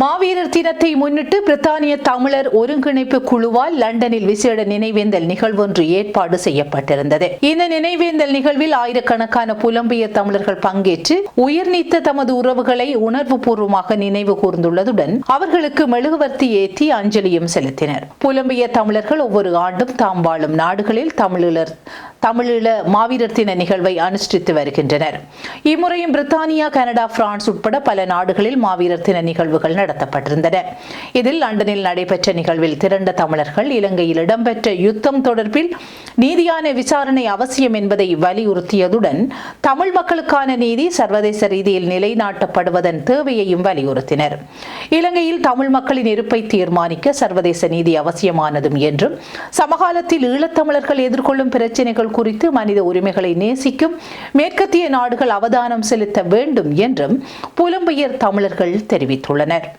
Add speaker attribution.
Speaker 1: மாவீரர் தினத்தை முன்னிட்டு பிரித்தானிய தமிழர் ஒருங்கிணைப்பு குழுவால் லண்டனில் விசேட நினைவேந்தல் நிகழ்வொன்று ஏற்பாடு செய்யப்பட்டிருந்தது. இந்த நினைவேந்தல் நிகழ்வில் ஆயிரக்கணக்கான புலம்பெயர் தமிழர்கள் பங்கேற்று உயிர்நீத்த தமது உறவுகளை உணர்வு பூர்வமாக நினைவு கூர்ந்துள்ளதுடன் அவர்களுக்கு மெழுகுவர்த்தி ஏற்றி அஞ்சலியும் செலுத்தினர். புலம்பெயர் தமிழர்கள் ஒவ்வொரு ஆண்டும் தாம் வாழும் நாடுகளில் தமிழர் தமிழீழ மாவீரர் தின நிகழ்வை அனுஷ்டித்து வருகின்றனர். இம்முறையும் பிரித்தானியா கனடா பிரான்ஸ் உட்பட பல நாடுகளில் மாவீரர் தின நிகழ்வுகள் நடத்தப்பட்டிருந்தன. இதில் லண்டனில் நடைபெற்ற நிகழ்வில் திரண்ட தமிழர்கள் இலங்கையில் இடம்பெற்ற யுத்தம் தொடர்பில் நீதியான விசாரணை அவசியம் என்பதை வலியுறுத்தியதுடன் தமிழ் மக்களுக்கான நீதி சர்வதேச ரீதியில் நிலைநாட்டப்படுவதன் தேவையையும் வலியுறுத்தினர். இலங்கையில் தமிழ் மக்களின் இருப்பை தீர்மானிக்க சர்வதேச நீதி அவசியமானதும் என்றும் சமகாலத்தில் ஈழத்தமிழர்கள் எதிர்கொள்ளும் பிரச்சினைகள் குறித்து மனித உரிமைகளை நேசிக்கும் மேற்கத்திய நாடுகள் அவதானம் செலுத்த வேண்டும் என்றும் புலம்பெயர் தமிழர்கள் தெரிவித்துள்ளனர்.